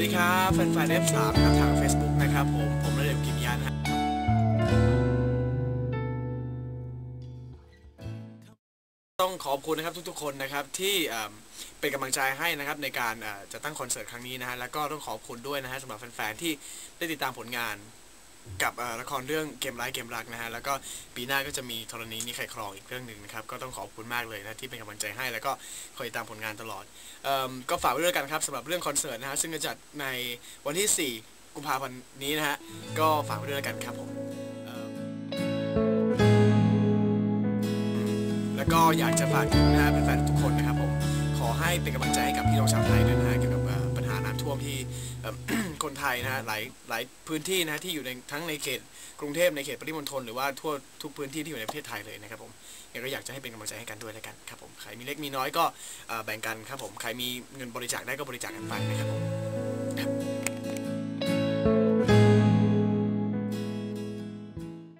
ดีครับแฟนๆ F3 ครับทาง Facebook นะครับผม ผมระเดบกิมยานฮะต้องขอบคุณนะครับทุกๆคนนะครับที่เป็นกำลังใจให้นะครับในการจะตั้งคอนเสิร์ตครั้งนี้นะฮะแล้วก็ต้องขอบคุณด้วยนะฮะสำหรับแฟนๆที่ได้ติดตามผลงาน กับละครเรื่องเกมร้ายเกมรักนะฮะแล้วก็ปีหน้าก็จะมีธรณีนี่ใครครองอีกเรื่องหนึ่งนะครับก็ต้องขอบคุณมากเลยนะที่เป็นกำลังใจให้แล้วก็คอยตามผลงานตลอดอก็ฝากไว้ด้วยกันครับสำหรับเรื่องคอนเสิร์ตนะฮะซึ่งจะจัดในวันที่ 4 กุมภาพันธ์นี้นะฮะก็ฝากไว้ด้วยกันครับผมเอิ่มแล้วก็อยากจะฝากถึงนะฮะแฟนๆทุกคนนะครับผมขอให้เป็นกำลังใจให้กับพี่น้องชาวไทยาน้ำท่วมที่เอิ่มคนไทยนะฮะหลายหลายพื้นที่นะฮะที่อยู่ในทั้งในเขตกรุงเทพในเขตปริมณฑลหรือว่าทั่วทุกพื้นที่ที่อยู่ในประเทศไทยเลยนะครับผมยังก็อยากจะให้เป็นกำลังใจให้กันด้วยแล้วกันครับผมใครมีเล็กมีน้อยก็แบ่งกันครับผมใครมีเงินบริจาคได้ก็บริจาคกันไปนะครับผม